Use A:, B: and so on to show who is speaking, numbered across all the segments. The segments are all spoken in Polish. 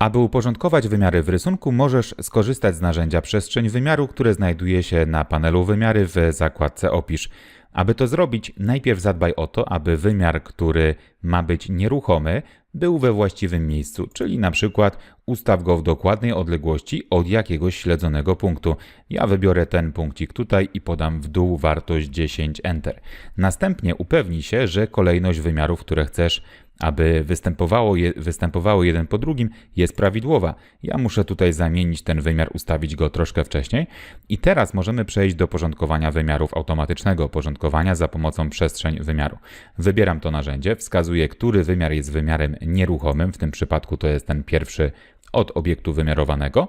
A: Aby uporządkować wymiary w rysunku, możesz skorzystać z narzędzia przestrzeń wymiaru, które znajduje się na panelu wymiary w zakładce Opisz. Aby to zrobić, najpierw zadbaj o to, aby wymiar, który ma być nieruchomy, był we właściwym miejscu, czyli na przykład ustaw go w dokładnej odległości od jakiegoś śledzonego punktu. Ja wybiorę ten punkcik tutaj i podam w dół wartość 10 Enter. Następnie upewnij się, że kolejność wymiarów, które chcesz aby występowało, je, występowało jeden po drugim, jest prawidłowa. Ja muszę tutaj zamienić ten wymiar, ustawić go troszkę wcześniej. I teraz możemy przejść do porządkowania wymiarów automatycznego, porządkowania za pomocą przestrzeń wymiaru. Wybieram to narzędzie, wskazuję, który wymiar jest wymiarem nieruchomym, w tym przypadku to jest ten pierwszy od obiektu wymiarowanego.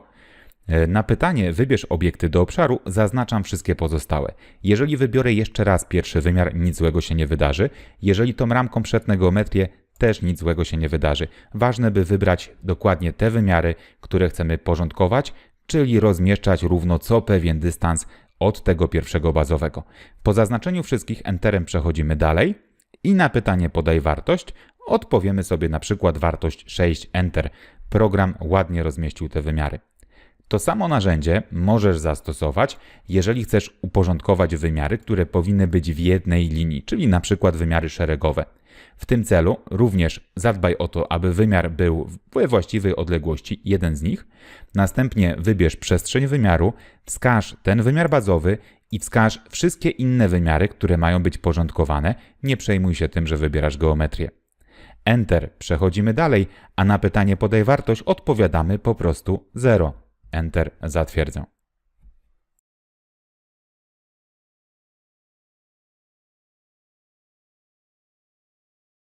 A: Na pytanie wybierz obiekty do obszaru, zaznaczam wszystkie pozostałe. Jeżeli wybiorę jeszcze raz pierwszy wymiar, nic złego się nie wydarzy. Jeżeli tą ramką przetnę geometrię, też nic złego się nie wydarzy. Ważne, by wybrać dokładnie te wymiary, które chcemy porządkować, czyli rozmieszczać równo co pewien dystans od tego pierwszego bazowego. Po zaznaczeniu wszystkich Enterem przechodzimy dalej i na pytanie podaj wartość odpowiemy sobie na przykład wartość 6 Enter. Program ładnie rozmieścił te wymiary. To samo narzędzie możesz zastosować, jeżeli chcesz uporządkować wymiary, które powinny być w jednej linii, czyli na przykład wymiary szeregowe. W tym celu również zadbaj o to, aby wymiar był we właściwej odległości, jeden z nich. Następnie wybierz przestrzeń wymiaru, wskaż ten wymiar bazowy i wskaż wszystkie inne wymiary, które mają być porządkowane. Nie przejmuj się tym, że wybierasz geometrię. Enter. Przechodzimy dalej, a na pytanie podaj wartość odpowiadamy po prostu 0. Enter. Zatwierdzę.